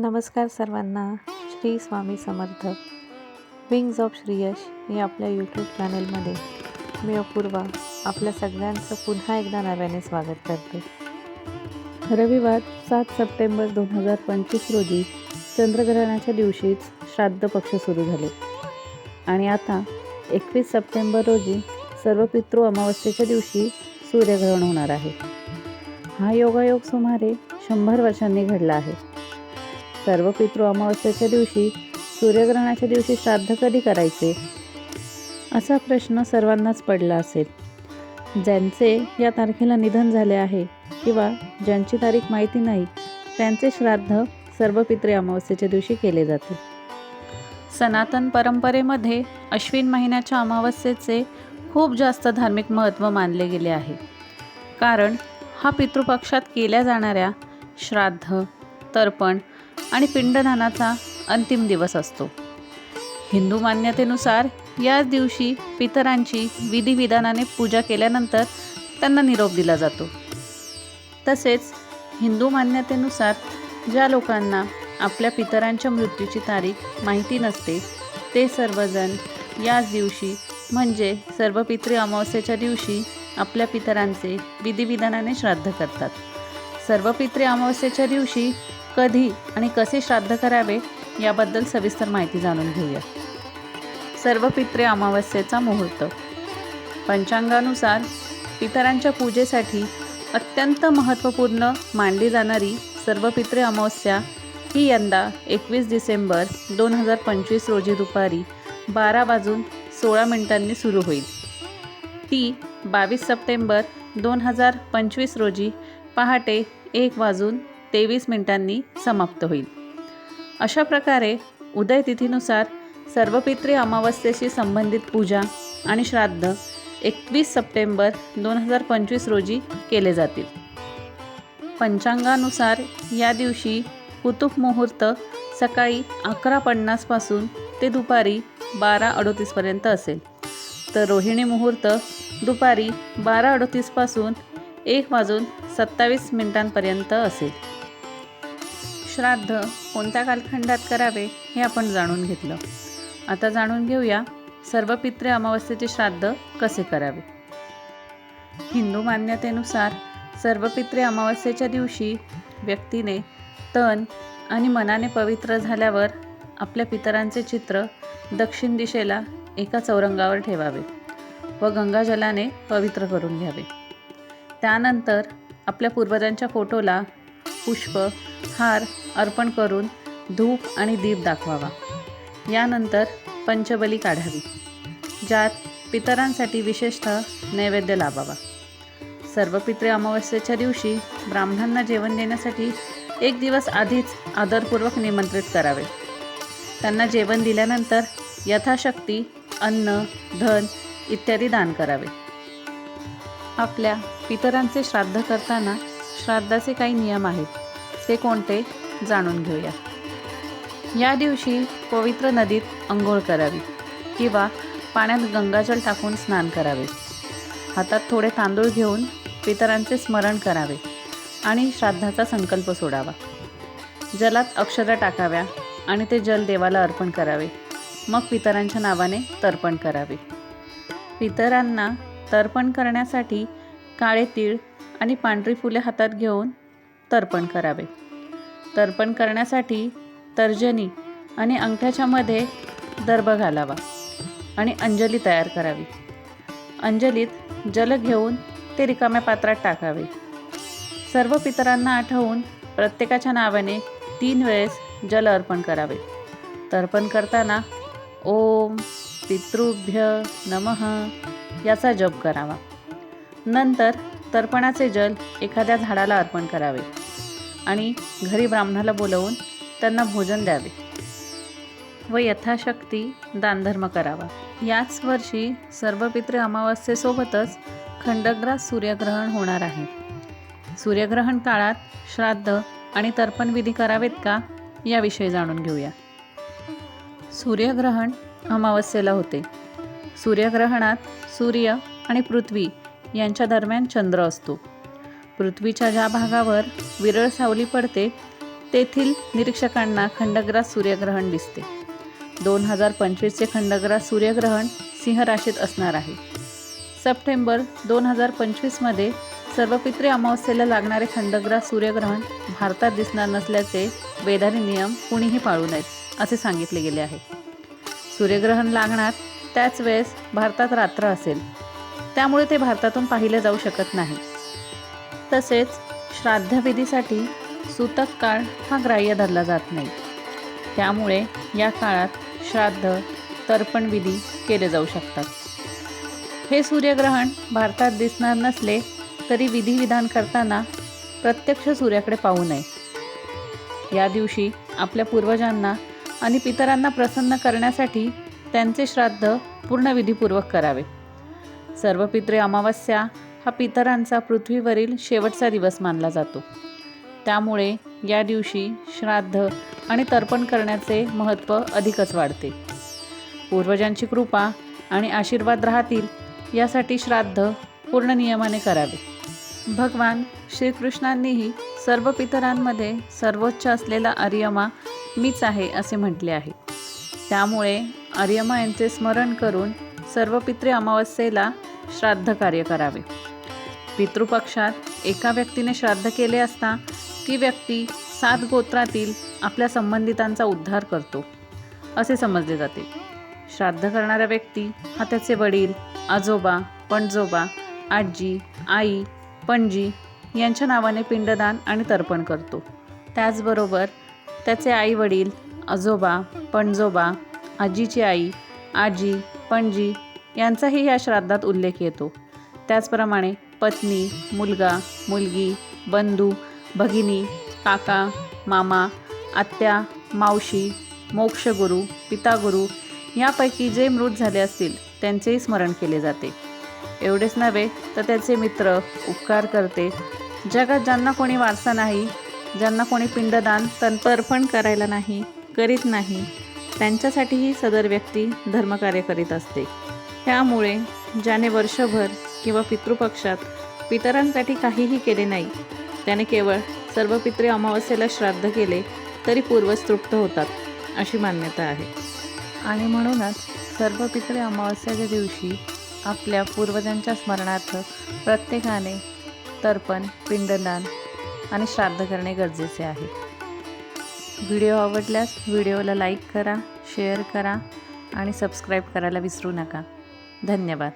नमस्कार सर्वांना Shri Swami Samarth. Wings of Shriyash या आपल्या यूट्यूब चॅनेलमध्ये मी अपूर्वा आपल्या सगळ्यांचं पुन्हा एकदा नव्याने स्वागत करते. रविवार सात सप्टेंबर दोन हजार पंचवीस रोजी चंद्रग्रहणाच्या दिवशीच श्राद्ध पक्ष सुरू झाले. आणि आता एकवीस सप्टेंबर रोजी सर्व पितृ अमावस्येच्या दिवशी सूर्यग्रहण होणार आहे. हा योगायोग सुमारे शंभर वर्षांनी घडला आहे. सर्व पितृ अमावस्येच्या दिवशी सूर्यग्रहणाच्या दिवशी श्राद्ध कधी करायचे? असा प्रश्न सर्वांनाच पडला असेल. ज्यांचे या तारखेला निधन झाले आहे किंवा ज्यांची तारीख माहिती नाही त्यांचे श्राद्ध सर्व पितृ अमावस्येच्या दिवशी केले जाते. सनातन परंपरेमध्ये अश्विन महिन्याच्या अमावस्येचे खूप जास्त धार्मिक महत्त्व मानले गेले आहे. कारण हा पितृपक्षात केल्या जाणाऱ्या श्राद्ध तर्पण आणि पिंडदानाचा अंतिम दिवस असतो. हिंदू मान्यतेनुसार याच दिवशी पितरांची विधिविधानाने पूजा केल्यानंतर त्यांना निरोप दिला जातो. तसेच हिंदू मान्यतेनुसार ज्या लोकांना आपल्या पितरांच्या मृत्यूची तारीख माहिती नसते ते सर्वजण याच दिवशी म्हणजे सर्व पितृ अमावस्येच्या दिवशी आपल्या पितरांचे विधिविधानाने श्राद्ध करतात. सर्व पितृ अमावस्येच्या दिवशी कधी आणि कसे श्राद्ध करावे याबद्दल सविस्तर माहिती जाणून घेऊया. सर्व पित्रे अमावस्येचा मुहूर्त. पंचांगानुसार पितरांच्या पूजेसाठी अत्यंत महत्त्वपूर्ण मानली जाणारी सर्व पित्रे अमावस्या ही यंदा एकवीस डिसेंबर दोन हजार पंचवीस रोजी दुपारी बारा वाजून सोळा मिनिटांनी सुरू होईल. ती बावीस सप्टेंबर दोन हजार पंचवीस रोजी पहाटे एक वाजून तेवीस मिनिटांनी समाप्त होईल. अशा प्रकारे उदय तिथीनुसार सर्व पितृ अमावस्येशी संबंधित पूजा आणि श्राद्ध एकवीस सप्टेंबर दोन हजार पंचवीस रोजी केले जातील. पंचांगानुसार या दिवशी कुतुब मुहूर्त सकाळी अकरा पन्नासपासून ते दुपारी बारा अडोतीसपर्यंत असेल. तर रोहिणी मुहूर्त दुपारी बारा अडोतीसपासून एक वाजून सत्तावीस मिनिटांपर्यंत असेल. श्राद्ध कोणत्या कालखंडात करावे हे आपण जाणून घेतलं. आता जाणून घेऊया सर्व पित्रे अमावस्येचे श्राद्ध कसे करावे. हिंदू मान्यतेनुसार सर्व पित्रे अमावस्येच्या दिवशी व्यक्तीने तन आणि मनाने पवित्र झाल्यावर आपल्या पितरांचे चित्र दक्षिण दिशेला एका चौरंगावर ठेवावे व गंगाजलाने पवित्र करून घ्यावे. त्यानंतर आपल्या पूर्वजांच्या फोटोला पुष्प हार अर्पण करून धूप आणि दीप दाखवावा. यानंतर पंचबली काढावी ज्यात पितरांसाठी विशेषतः नैवेद्य लावावा. सर्व पितृ अमावस्येच्या दिवशी ब्राह्मणांना जेवण देण्यासाठी एक दिवस आधीच आदरपूर्वक निमंत्रित करावे. त्यांना जेवण दिल्यानंतर यथाशक्ती अन्न धन इत्यादी दान करावे. आपल्या पितरांचे श्राद्ध करताना श्राद्धाचे काही नियम आहेत. ते कोणते? जाणून घेऊया. या दिवशी पवित्र नदीत अंघोळ करावी किंवा पाण्यात गंगाजल टाकून स्नान करावे. हातात थोडे तांदूळ घेऊन पितरांचे स्मरण करावे आणि श्राद्धाचा संकल्प सोडावा. जलात अक्षरं टाकाव्या आणि ते जल देवाला अर्पण करावे. मग पितरांच्या नावाने तर्पण करावे. पितरांना तर्पण करण्यासाठी काळे तीळ आणि पांढरी फुले हातात घेऊन तर्पण करावे. तर्पण करण्यासाठी तर्जनी आणि अंगठ्याच्या मध्ये दर्भ घालावा आणि अंजली तयार करावी. अंजलीत जल घेऊन ते रिकाम्या पात्रात टाकावे. सर्व पितरांना आठवून प्रत्येकाच्या नावाने तीन वेळेस जल अर्पण करावे. तर्पण करताना ओम पितृभ्य नमः याचा जप करावा. नंतर तर्पणाचे जल एखाद्या झाडाला अर्पण करावे आणि घरी ब्राह्मणाला बोलवून त्यांना भोजन द्यावे व यथाशक्ती दानधर्म करावा. याच वर्षी सर्व पितृ अमावस्येसोबतच खंडग्रास सूर्यग्रहण होणार आहे. सूर्यग्रहण काळात श्राद्ध आणि तर्पण विधी करावेत का? याविषयी जाणून घेऊया. सूर्यग्रहण अमावस्येला होते. सूर्यग्रहणात सूर्य आणि पृथ्वी यांच्या दरम्यान चंद्र असतो. पृथ्वीच्या ज्या भागावर विरळ सावली पडते तेथील निरीक्षकांना खंडग्रास सूर्यग्रहण दिसते. दोन हजार पंचवीसचे खंडग्रास सूर्यग्रहण सिंह राशीत असणार आहे. सप्टेंबर दोन हजार पंचवीसमध्ये सर्वपित्री अमावस्येला लागणारे खंडग्रास सूर्यग्रहण भारतात दिसणार नसल्याचे वेदारी नियम कुणीही पाळू नयेत असे सांगितले गेले आहे. सूर्यग्रहण लागणार त्याच वेळेस भारतात रात्र असेल. त्यामुळे ते भारतातून पाहिले जाऊ शकत नाही. तसेच श्राद्धविधीसाठी सूतक काळ हा ग्राह्य धरला जात नाही. त्यामुळे या काळात श्राद्ध तर्पणविधी केले जाऊ शकतात. हे सूर्यग्रहण भारतात दिसणार नसले तरी विधिविधान करताना प्रत्यक्ष सूर्याकडे पाहू नये. या दिवशी आपल्या पूर्वजांना आणि पितरांना प्रसन्न करण्यासाठी त्यांचे श्राद्ध पूर्ण विधीपूर्वक करावे. सर्व पित्रे अमावस्या हा पितरांचा पृथ्वीवरील शेवटचा दिवस मानला जातो. त्यामुळे या दिवशी श्राद्ध आणि तर्पण करण्याचे महत्त्व अधिकच वाढते. पूर्वजांची कृपा आणि आशीर्वाद राहतील यासाठी श्राद्ध पूर्ण नियमाने करावे. भगवान श्रीकृष्णांनीही सर्व पितरांमध्ये सर्वोच्च असलेला आर्यमा मीच आहे असे म्हटले आहे. त्यामुळे आर्यमा यांचे स्मरण करून सर्व पित्रे अमावस्येला श्राद्ध कार्य करावे. पितृपक्षात एका व्यक्तीने श्राद्ध केले असता ती व्यक्ती सात गोत्रातील आपल्या संबंधितांचा उद्धार करतो असे समजले जाते. श्राद्ध करणारा व्यक्ती हा त्याचे वडील आजोबा पणजोबा आजी आई पणजी यांच्या नावाने पिंडदान आणि तर्पण करतो. त्याचबरोबर त्याचे आई वडील आजोबा पणजोबा आजीची आई आजी पणजी यांचाही या श्राद्धात उल्लेख येतो. त्याचप्रमाणे पत्नी मुलगा मुलगी बंधू भगिनी काका मामा आत्या मावशी मोक्षगुरू पितागुरू यापैकी जे मृत झाले असतील त्यांचेही स्मरण केले जाते. एवढेच नव्हे तर त्याचे मित्र उपकार करते. जगात ज्यांना कोणी वारसा नाही ज्यांना कोणी पिंडदान तर्पण करायला नाही करीत नाही त्यांच्यासाठीही सदर व्यक्ती धर्मकार्य करीत असते. त्यामुळे ज्याने वर्षभर किंवा पितृपक्षात पितरांसाठी काहीही केले नाही त्याने केवळ सर्व पित्रे अमावस्येला श्राद्ध केले तरी पूर्वज तृप्त होतात अशी मान्यता आहे. आणि म्हणूनच सर्व पित्रे अमावस्याच्या दिवशी आपल्या पूर्वजांच्या स्मरणार्थ प्रत्येकाने तर्पण पिंडदान आणि श्राद्ध करणे गरजेचे आहे. व्हिडिओ आवडल्यास व्हिडिओला लाईक करा शेअर करा आणि सबस्क्राईब करायला विसरू नका. धन्यवाद.